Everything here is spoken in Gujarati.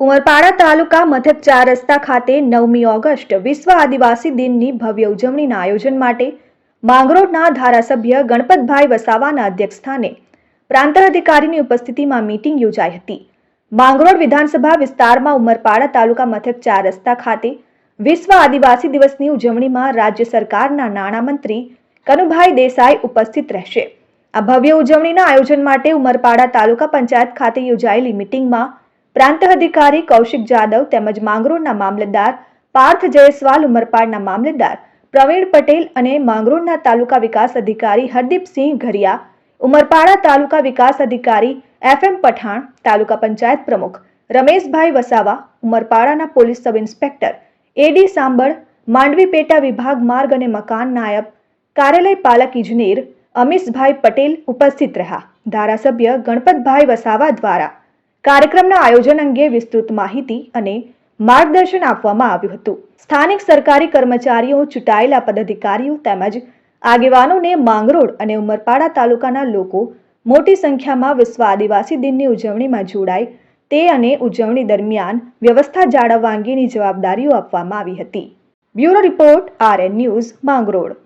ઉમરપાડા તાલુકા મથક ચાર રસ્તા ખાતે નવમી ઓગસ્ટ વિશ્વ આદિવાસી દિનની ભવ્ય ઉજવણીના આયોજન માટે માંગરોળના ધારાસભ્ય ગણપતભાઈ વસાવાના અધ્યક્ષસ્થાને પ્રાંત અધિકારીની ઉપસ્થિતિમાં મીટિંગ યોજાઈ હતી. માંગરોળ વિધાનસભા વિસ્તારમાં ઉમરપાડા તાલુકા મથક ચાર રસ્તા ખાતે વિશ્વ આદિવાસી દિવસની ઉજવણીમાં રાજ્ય સરકારના નાણામંત્રી કનુભાઈ દેસાઈ ઉપસ્થિત રહેશે. આ ભવ્ય ઉજવણીના આયોજન માટે ઉમરપાડા તાલુકા પંચાયત ખાતે યોજાયેલી મીટિંગમાં પ્રાંત અધિકારી કૌશિક જાદવ તેમજ માંગરોળના મામલતદાર પાર્થ જયસ્વાલ ઉમરપાડના મામલતદાર પ્રવીણ પટેલ અને માંગરોળના તાલુકા વિકાસ અધિકારી હરદીપસિંહ ઘરિયા, ઉમરપાડા તાલુકા વિકાસ અધિકારી એફ એમ પઠાણ, તાલુકા પંચાયત પ્રમુખ Rameshbhai Vasava, ઉમરપાડાના police sub inspector A D Sambal Mandvi પેટા વિભાગ માર્ગ અને મકાન નાયબ કાર્યાલય પાલક ઇજનેર અમીશભાઈ પટેલ ઉપસ્થિત રહ્યા. ધારાસભ્ય ગણપતભાઈ વસાવા દ્વારા કાર્યક્રમના આયોજન અંગે વિસ્તૃત માહિતી અને માર્ગદર્શન આપવામાં આવ્યું હતું. સ્થાનિક સરકારી કર્મચારીઓ, ચૂંટાયેલા પદાધિકારીઓ તેમજ આગેવાનોને માંગરોળ અને ઉમરપાડા તાલુકાના લોકો મોટી સંખ્યામાં વિશ્વ આદિવાસી દિનની ઉજવણીમાં જોડાય તે અને ઉજવણી દરમિયાન વ્યવસ્થા જાળવવા અંગેની જવાબદારીઓ આપવામાં આવી હતી. Bureau report, RN news, Mangrol.